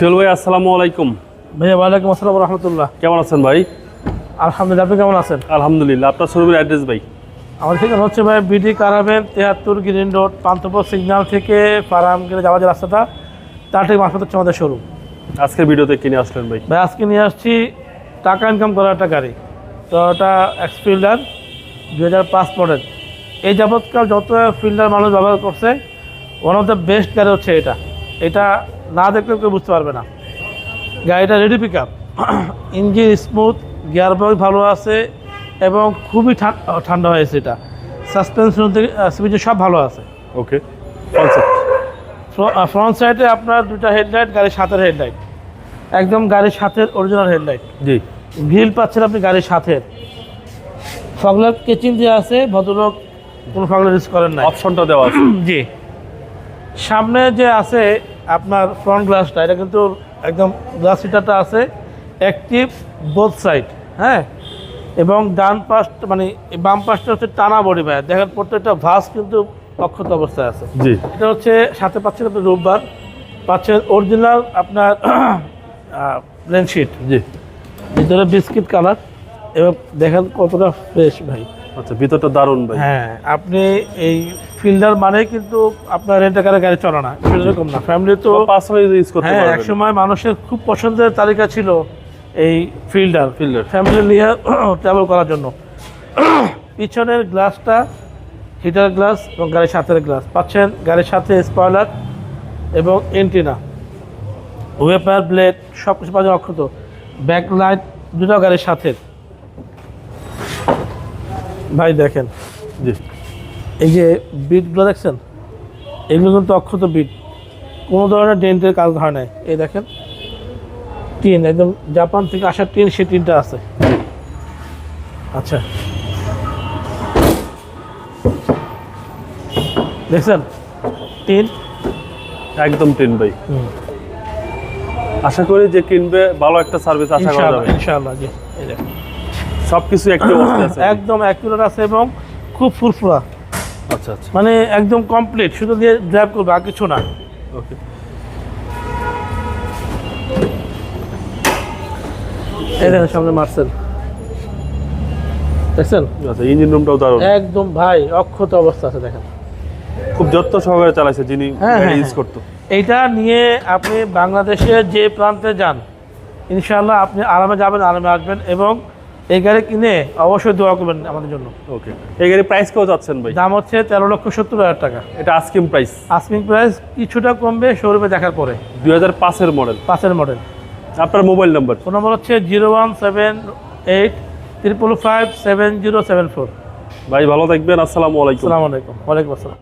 সোহেল ভাই আসসালামু আলাইকুম। ভাইয়া ওয়ালাইকুম আসসালাম রহমতুল্লাহ। কেমন আছেন ভাই? আলহামদুলিল্লাহ আপনি কেমন আছেন? আলহামদুলিল্লাহ আপনার শোরুমের অ্যাড্রেস ভাই? আমার ঠিকানা হচ্ছে ভাই বিডি কারাভেন তেহাত্তর গ্রিন রোড পান্তপুর সিগন্যাল থেকে ফারাম গেলে যাওয়ার যে রাস্তাটা তার ঠিক মাসপত্র হচ্ছে আমাদের শোরুম আজকের ভিডিওতে কিনে আসলেন ভাই? ভাই আজকে নিয়ে আসছি টাকা ইনকাম করার একটা গাড়ি। তো ওটা এক্সফিল্ডার দু হাজার পাঁচ মডেল এই যাবৎকাল যত ফিল্ডার মানুষ ব্যবহার করছে ওয়ান অফ দ্য বেস্ট গাড়ি হচ্ছে এটা। এটা না দেখলে কেউ বুঝতে পারবে না। গাড়িটা ready pick up engine smooth gear box ভালো আছে এবং খুবই ঠান- ঠান্ডা হয়েছে এটা। সাসপেনশন থেকে সব ভালো আছে। ওকে ফ্রন্ট সাইডে আপনার দুটা হেডলাইট গাড়ির সাথের হেডলাইট একদম গাড়ির সাথের অরিজিনাল হেডলাইট জি। গ্রিল পাচ্ছেন আপনি গাড়ির সাথে ফগলার কেচিং দিয়ে আছে ভদ্রলোক কোনো ফগলার ইউজ করেন না অপশনটা দেওয়া আছে। জি। সামনে যে আছে আপনার ফ্রন্ট গ্লাসটা এটা কিন্তু একদম গ্লাস সিটারটা আছে অ্যাক্টিভ বোথ সাইড হ্যাঁ? এবং ডান পাশ মানে বাম পাশটা হচ্ছে টানা বডি ভাই দেখেন প্রত্যেকটা ভাস কিন্তু অক্ষত অবস্থায় আছে। জি। এটা হচ্ছে সাথে পাচ্ছেন আপনি রোববার পাচ্ছেন অরিজিনাল আপনার লেনশিট জি। ভিতরে বিস্কিট কালার এবং দেখেন কতটা ফ্রেশ ভাই। আচ্ছা ভিতরটা দারুণ ভাই। হ্যাঁ আপনি এই ফিল্ডার মানে কিন্তু আপনার রেন্টার কারে গাড়ি চলে না সেরকম না। ফ্যামিলি তো পার্সোনালি ইউজ করতে হ্যাঁ পারবেন। একসময় মানুষের খুব পছন্দের তালিকা ছিল এই ফিল্ডার। Fielder। ফ্যামিলি নিয়ে ট্রাভেল করার জন্য। পিছনের গ্লাসটা হিটার গ্লাস এবং গাড়ির সাথের গ্লাস পাচ্ছেন গাড়ির সাথে স্পয়লার এবং এন্টিনা ওয়েপার ব্লেড সব কিছু পাচ্ছেন অক্ষত। ব্যাক লাইট দুটো গাড়ির সাথে ভাই দেখেন। জি। এই যে বিটগুলো দেখছেন? এগুলো কিন্তু অক্ষত বিট কোনো ধরনের ডেন্টের কাজ হয় নাই। এই দেখেন টিন একদম জাপান থেকে আসা টিন সে টিনটা আছে। আচ্ছা। দেখছেন? টিন? একদম টিন ভাই। আশা করি যে কিনবে ভালো একটা সার্ভিস আশা করা যাবে। ইনশাআল্লাহ জি। এই দেখেন। অবস্থায় আছে একদম অ্যাকুরেট আছে এবং খুব ফুরফুরা। আচ্ছা আচ্ছা। মানে একদম কমপ্লিট শুধু দিয়ে ড্রাইভ করবে আর কিছু না। ওকে এই দেখেন সামনে মার্সেল দেখছেন? আচ্ছা ইঞ্জিন রুমটাও দারুণ। একদম ভাই অক্ষত অবস্থা আছে দেখেন। খুব যত্ন সহকারে চালাইছে যিনি হ্যাঁ, হ্যাঁ, ইউজ হ্যাঁ। করতো। এইটা নিয়ে আপনি বাংলাদেশের যে প্রান্তে যান ইনশাআল্লাহ আপনি আরামে যাবেন আরামে আসবেন এবং এই গাড়ি কিনে অবশ্যই দোয়া করবেন আমাদের জন্য। ওকে এই গাড়ি প্রাইস কেউ যাচ্ছেন ভাই? দাম হচ্ছে তেরো লক্ষ সত্তর হাজার টাকা। এটা আস্কিম প্রাইস আস্কিং প্রাইস কিছুটা কমবে শোরুমে দেখার পরে। দুই হাজার পাঁচের মডেল পাঁচের মডেল আপনার মোবাইল নাম্বার ফোন নম্বর হচ্ছে zero one seven eight triple five seven zero seven four. ভাই ভালো থাকবেন। আসসালামু আলাইকুম। আসসালামু আলাইকুম। ওয়ালাইকুম আসসালাম।